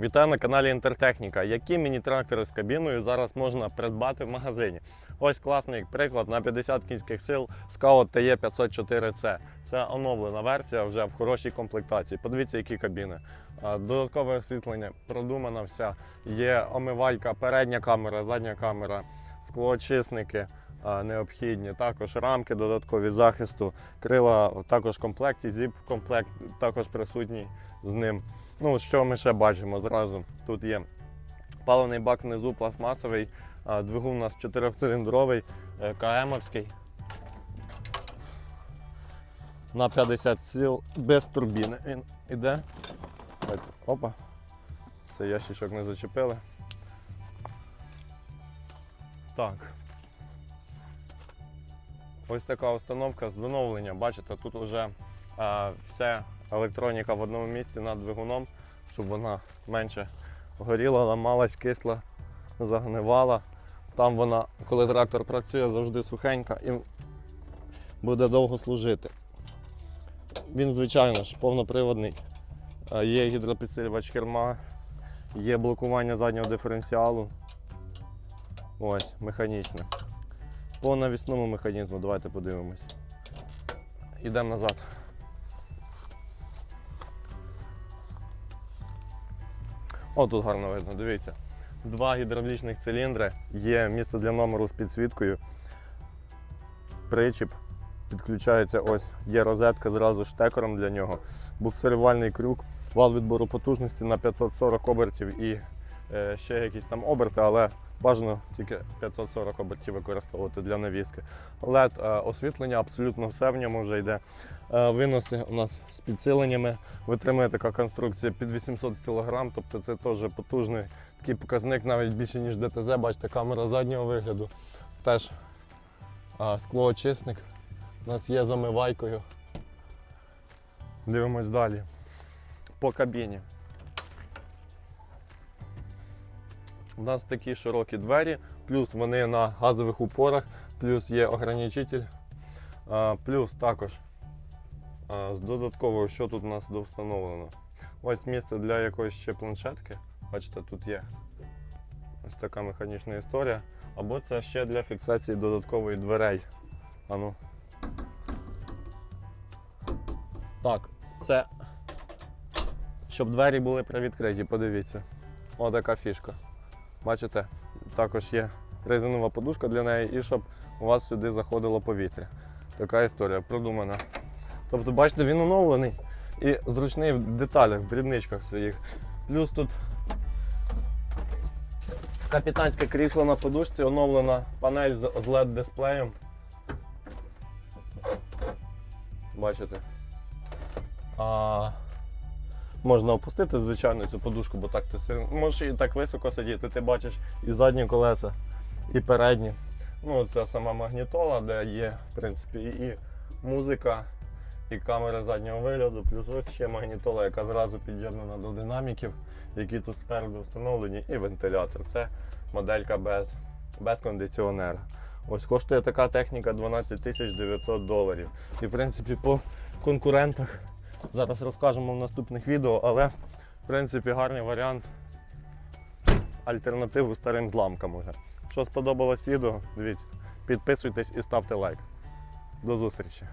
Вітаю на каналі Інтертехніка. Які міні-трактори з кабіною зараз можна придбати в магазині? Ось класний приклад на 50 кінських сил Scout TE 504C. Це оновлена версія вже в хорошій комплектації. Подивіться, які кабіни. Додаткове освітлення, продумана вся. Є омивалька, передня камера, задня камера, склоочисники необхідні. Також рамки додаткові захисту, крила також в комплекті, зіп комплект також присутній з ним. Ну, що ми ще бачимо зразу? Тут є паливний бак внизу пластмасовий, двигун у нас 4-циліндровий, е, КМовський. На 50 сил без турбіни. Він іде. Опа. Це ящичок не зачепили. Так. Ось така установка з доновлення. Бачите, тут вже а, все електроніка в одному місці над двигуном, щоб вона менше горіла, ламалась, кисла, загнивала. Там вона, коли трактор працює, завжди сухенька і буде довго служити. Він, звичайно ж, повноприводний. Є гідропідсилювач керма, є блокування заднього диференціалу. Ось, механічне. По навісному механізму давайте подивимось. Йдемо назад. О, тут гарно видно, дивіться. Два гідравлічних циліндри, є місце для номеру з підсвіткою. Причіп. Підключається ось, є розетка зразу штекером для нього. Буксирувальний крюк, вал відбору потужності на 540 обертів і е, ще якісь там оберти, але бажано тільки 540 обертів використовувати для навіски. LED е, освітлення, абсолютно все в ньому вже йде. Е, Виноси у нас з підсиленнями. Витримує така конструкція під 800 кг, тобто це теж потужний такий показник, навіть більше, ніж ДТЗ. Бачите, камера заднього вигляду. Теж склоочисник. У нас є замивайкою. Дивимось далі. По кабіні. У нас такі широкі двері, плюс вони на газових упорах, плюс є ограничитель, плюс також з додаткового, що тут у нас довстановлено. Ось місце для якоїсь ще планшетки. Бачите, тут є ось така механічна історія. Або це ще для фіксації додаткової дверей. Ану. Так, це щоб двері були привідкриті, подивіться. О, така фішка. Бачите, також є резинова подушка для неї і щоб у вас сюди заходило повітря. Така історія продумана. Тобто, бачите, він оновлений і зручний в деталях, в дрібничках своїх. Плюс тут капітанське крісло на подушці, оновлена панель з LED-дисплеєм. Бачите? А, можна опустити, звичайно, цю подушку, бо так ти. Можеш і так високо сидіти, ти бачиш і задні колеса, і передні. Ну, це сама магнітола, де є, в принципі, і, музика, і камера заднього вигляду, плюс ось ще магнітола, яка зразу під'єднана до динаміків, які тут спереду встановлені, і вентилятор. Це моделька без, без кондиціонера. Ось коштує така техніка 12 тисяч 900 доларів. І в принципі по конкурентах зараз розкажемо в наступних відео, але в принципі гарний варіант альтернативу старим зламкам уже. Що сподобалось відео, дивіться, підписуйтесь і ставте лайк. До зустрічі!